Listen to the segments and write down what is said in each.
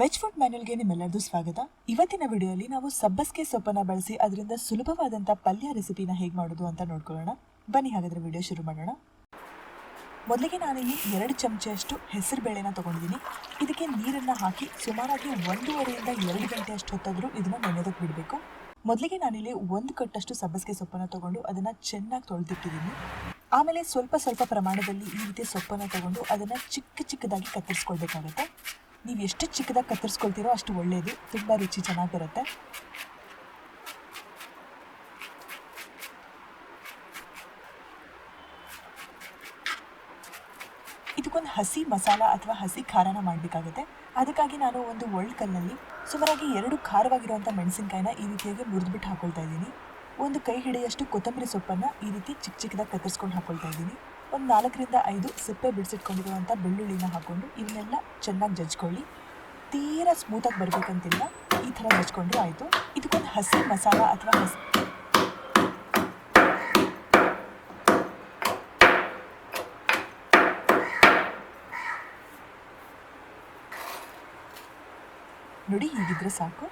Veg food ಮ್ಯಾನ್ಯಲ್ಗೆ ನಿಮ್ಮೆಲ್ಲರದು ಸ್ವಾಗತ. ಇವತ್ತಿನ ವಿಡಿಯೋಲಿ ನಾವು ಸಬ್ಬಸ್ಗೆ ಸೊಪ್ಪನ್ನ ಬಳಸಿ ಅದರಿಂದ ಸುಲಭವಾದಂಥ ಪಲ್ಯ ರೆಸಿಪಿನ ಹೇಗೆ ಮಾಡೋದು ಅಂತ ನೋಡ್ಕೊಳ್ಳೋಣ. ಬನ್ನಿ ಹಾಗಾದ್ರೆ ವಿಡಿಯೋ ಶುರು ಮಾಡೋಣ. ಮೊದಲಿಗೆ ನಾನಿಲ್ಲಿ ಎರಡು ಚಮಚಷ್ಟು ಹೆಸರು ಬೇಳೆನ ತೊಗೊಂಡಿದ್ದೀನಿ ಇದಕ್ಕೆ ನೀರನ್ನು ಹಾಕಿ ಸುಮಾರಾಗಿ ಒಂದೂವರೆಯಿಂದ ಎರಡು ಗಂಟೆ ಅಷ್ಟು ಹೊತ್ತಾದರೂ ಇದನ್ನು ನೆನೆದಕ್ಕೆ ಬಿಡಬೇಕು. ಮೊದಲಿಗೆ ನಾನಿಲ್ಲಿ ಒಂದು ಕಟ್ಟಷ್ಟು ಸಬ್ಬಸ್ಗೆ ಸೊಪ್ಪನ್ನು ತೊಗೊಂಡು ಅದನ್ನು ಚೆನ್ನಾಗಿ ತೊಳೆದಿಟ್ಟಿದ್ದೀನಿ ಆಮೇಲೆ ಸ್ವಲ್ಪ ಸ್ವಲ್ಪ ಪ್ರಮಾಣದಲ್ಲಿ ಈ ರೀತಿ ಸೊಪ್ಪನ್ನು ತೊಗೊಂಡು ಅದನ್ನು ಚಿಕ್ಕ ಚಿಕ್ಕದಾಗಿ ಕತ್ತರಿಸ್ಕೊಳ್ಬೇಕಾಗತ್ತೆ? ನೀವು ಎಷ್ಟು ಚಿಕ್ಕದಾಗಿ ಕತ್ತರಿಸ್ಕೊಳ್ತೀರೋ ಅಷ್ಟು ಒಳ್ಳೆಯದು ತುಂಬ ರುಚಿ ಚೆನ್ನಾಗಿ ಬರುತ್ತೆ ಇದಕ್ಕೊಂದು ಹಸಿ ಮಸಾಲ ಅಥವಾ ಹಸಿ ಖಾರನ ಮಾಡಬೇಕಾಗುತ್ತೆ. ಅದಕ್ಕಾಗಿ ನಾನು ಒಂದು ಒಳ್ಳೆ ಕಲ್ಲಲ್ಲಿ ಸುಮಾರಾಗಿ ಎರಡು ಖಾರವಾಗಿರುವಂಥ ಮೆಣಸಿನಕಾಯಿನ ಈ ರೀತಿಯಾಗಿ ಮುರಿದ್ಬಿಟ್ಟು ಹಾಕೊಳ್ತಾ ಇದ್ದೀನಿ. ಒಂದು ಕೈ ಹಿಡಿಯಷ್ಟು ಕೊತ್ತಂಬರಿ ಸೊಪ್ಪನ್ನು ಈ ರೀತಿ ಚಿಕ್ಕ ಚಿಕ್ಕದಾಗಿ ಕತ್ತರಿಸ್ಕೊಂಡು ಹಾಕೊಳ್ತಾ ಇದ್ದೀನಿ. ಒಂದು ನಾಲ್ಕರಿಂದ ಐದು ಸಿಪ್ಪೆ ಬಿಡಿಸಿಟ್ಕೊಂಡಿರುವಂಥ ಬೆಳ್ಳುಳ್ಳಿನ ಹಾಕ್ಕೊಂಡು ಇವನ್ನೆಲ್ಲ ಚೆನ್ನಾಗಿ ಜಜ್ಕೊಳ್ಳಿ. ತೀರಾ ಸ್ಮೂತಾಗಿ ಬರಬೇಕಂತಿಲ್ಲ. ಈ ಥರ ಜಜ್ಕೊಂಡ್ರೆ ಆಯಿತು. ಇದಕ್ಕೊಂದು ಹಸಿ ಮಸಾಲ ಅಥವಾ ಹಸಿ ನೋಡಿ ಹೀಗಿದ್ರೆ ಸಾಕು.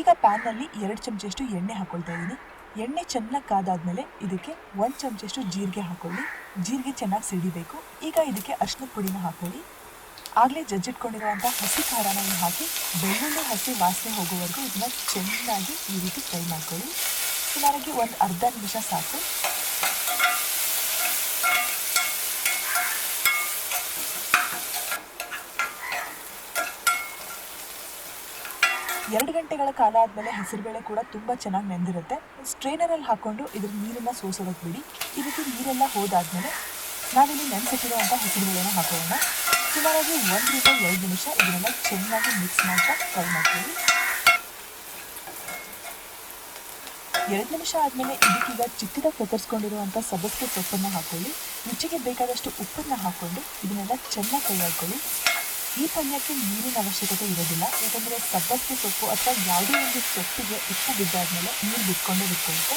ಈಗ ಪ್ಯಾನ್ನಲ್ಲಿ ಎರಡು ಚಮಚಷ್ಟು ಎಣ್ಣೆ ಹಾಕ್ಕೊಳ್ತಾ ಇದ್ದೀನಿ ಎಣ್ಣೆ ಚೆನ್ನಾಗಿ ಕಾದಾದ್ಮೇಲೆ ಇದಕ್ಕೆ ಒಂದು ಚಮಚಷ್ಟು ಜೀರಿಗೆ ಹಾಕೊಳ್ಳಿ. ಜೀರಿಗೆ ಚೆನ್ನಾಗಿ ಸಿಡಿಬೇಕು. ಈಗ ಇದಕ್ಕೆ ಅರ್ಶಿನದ ಪುಡಿನ ಹಾಕೊಳ್ಳಿ. ಆಗಲೇ ಜಜ್ಜಿಟ್ಕೊಂಡಿರುವಂಥ ಹಸಿ ಖಾರನ ಹಾಕಿ ಬೆಳ್ಳುಳ್ಳಿ, ಹಸಿ ವಾಸನೆ ಹೋಗುವವರೆಗೂ ಇದನ್ನ ಚೆನ್ನಾಗಿ ಈ ರೀತಿ ಫ್ರೈ ಮಾಡ್ಕೊಳ್ಳಿ. ಸುಮಾರಾಗಿ ಒಂದು ಅರ್ಧ ನಿಮಿಷ ಸಾಕು. ಎರಡು ಗಂಟೆಗಳ ಕಾಲ ಆದಮೇಲೆ ಹೆಸರುಬೇಳೆ ಕೂಡ ತುಂಬ ಚೆನ್ನಾಗಿ ನೆಂದಿರುತ್ತೆ. ಸ್ಟ್ರೈನರಲ್ಲಿ ಹಾಕ್ಕೊಂಡು ಇದ್ರ ನೀರನ್ನು ಸೋಸೋದಕ್ಕೆ ಬಿಡಿ. ಈ ರೀತಿ ನೀರೆಲ್ಲ ಹೋದಾದ್ಮೇಲೆ ನಾವಿಲ್ಲಿ ನೆನೆಸಿಟ್ಟಿರುವಂಥ ಹೆಸರುಬೇಳೆನ ಹಾಕೋಣ. ಸುಮಾರಾಗಿ ಒಂದರಿಂದ ಎರಡು ನಿಮಿಷ ಇದನ್ನೆಲ್ಲ ಚೆನ್ನಾಗಿ ಮಿಕ್ಸ್ ಮಾಡ್ತಾ ಫ್ರೈ ಮಾಡ್ತೀವಿ. ಎರಡು ನಿಮಿಷ ಆದಮೇಲೆ ಇದಕ್ಕೀಗ ಚಿಕ್ಕದಾಗಿ ಕತ್ತರಿಸ್ಕೊಂಡಿರುವಂಥ ಸಬ್ಬಸಿಗೆ ಸೊಪ್ಪನ್ನು ಹಾಕೊಳ್ಳಿ. ರುಚಿಗೆ ಬೇಕಾದಷ್ಟು ಉಪ್ಪನ್ನು ಹಾಕ್ಕೊಂಡು ಇದನ್ನೆಲ್ಲ ಚೆನ್ನಾಗಿ ಕೈ ಹಾಕೊಳ್ಳಿ ಈ ಪಲ್ಯಕ್ಕೆ ನೀರಿನ ಅವಶ್ಯಕತೆ ಇರೋದಿಲ್ಲ. ಯಾಕಂದರೆ ಸಬ್ಬಸಿಗೆ ಸೊಪ್ಪು ಅಥವಾ ಯಾವುದೇ ಒಂದು ಸೊಪ್ಪಿಗೆ ಉಪ್ಪು ಬಿದ್ದಾದ್ಮೇಲೆ ನೀರು ಬಿಟ್ಕೊಂಡೇ ಬಿಟ್ಕೊಳ್ಳುತ್ತೆ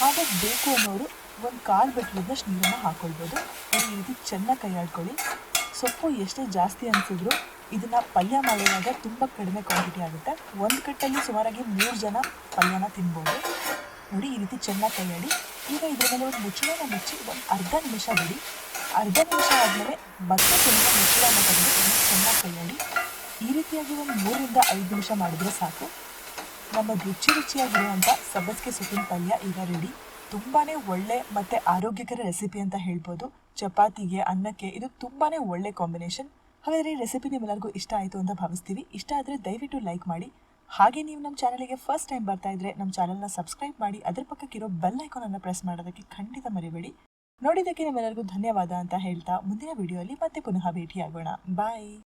ಹಾಗೆ ಬೇಕು ಅನ್ನೋರು ಒಂದು ಕಾಲು ಬೆಟ್ಟಲಿದ್ದಷ್ಟು ನೀರನ್ನು ಹಾಕ್ಕೊಳ್ಬೋದು ಈ ರೀತಿ ಚೆನ್ನಾಗಿ ಕೈ ಆಡ್ಕೊಳ್ಳಿ ಸೊಪ್ಪು ಎಷ್ಟೇ ಜಾಸ್ತಿ ಅನಿಸಿದ್ರು ಇದನ್ನು ಪಲ್ಯ ಮಾಡುವಾಗ ತುಂಬ ಕಡಿಮೆ ಕ್ವಾಂಟಿಟಿ ಆಗುತ್ತೆ. ಒಂದು ಕಟ್ಟಲ್ಲಿ ಸುಮಾರಾಗಿ ಮೂರು ಜನ ಪಲ್ಯನ ತಿನ್ಬೋದು. ನೋಡಿ ಈ ರೀತಿ ಚೆನ್ನಾಗಿ ಕೈಯಾಡಿ. ಈಗ ಇದರ ಮೇಲೆ ಒಂದು ಮುಚ್ಚಳನ ಮುಚ್ಚಿ ಒಂದು ಅರ್ಧ ನಿಮಿಷ ಬಿಡಿ. ಅರ್ಧ ನಿಮಿಷ ಆದಮೇಲೆ ಮತ್ತೆ ತುಂಬ ಮುಚ್ಚಳನ ತೆಗೆದು ಇದನ್ನ ಚೆನ್ನಾಗಿ ಕೈಯಾಡಿ ಈ ರೀತಿಯಾಗಿ ಒಂದು ಮೂರರಿಂದ ಐದು ನಿಮಿಷ ಮಾಡಿದ್ರೆ ಸಾಕು. ನಮ್ಮ ರುಚಿ ರುಚಿಯಾಗಿರುವಂಥ ಸಬ್ಬಸಿಗೆ ಸೊಪ್ಪಿನ ಪಲ್ಯ ಈಗ ರೆಡಿ ತುಂಬಾ ಒಳ್ಳೆ ಮತ್ತು ಆರೋಗ್ಯಕರ ರೆಸಿಪಿ ಅಂತ ಹೇಳ್ಬೋದು. ಚಪಾತಿಗೆ, ಅನ್ನಕ್ಕೆ ಇದು ತುಂಬಾ ಒಳ್ಳೆ ಕಾಂಬಿನೇಷನ್ ಹಾಗಾದರೆ ಈ ರೆಸಿಪಿ ನಿಮ್ಮೆಲ್ಲರಿಗೂ ಇಷ್ಟ ಆಯಿತು ಅಂತ ಭಾವಿಸ್ತೀವಿ. ಇಷ್ಟ ಆದರೆ ದಯವಿಟ್ಟು ಲೈಕ್ ಮಾಡಿ. ಹಾಗೆ ನೀವು ನಮ್ಮ ಚಾನಲಿಗೆ ಫಸ್ಟ್ ಟೈಮ್ ಬರ್ತಾ ಇದ್ರೆ ನಮ್ಮ ಚಾನಲ್ನ ಸಬ್ಸ್ಕ್ರೈಬ್ ಮಾಡಿ. ಅದ್ರ ಪಕ್ಕಕ್ಕಿರೋ ಬೆಲ್ ಐಕಾನನ್ನು ಪ್ರೆಸ್ ಮಾಡೋದಕ್ಕೆ ಖಂಡಿತ ಮರಿಬೇಡಿ. ನೋಡಿದ್ದಕ್ಕೆ ನಿಮ್ಮೆಲ್ಲರಿಗೂ ಧನ್ಯವಾದ ಅಂತ ಹೇಳ್ತಾ ಮುಂದಿನ ವಿಡಿಯೋಲಿ ಮತ್ತೆ ಪುನಃ ಭೇಟಿಯಾಗೋಣ. ಬಾಯ್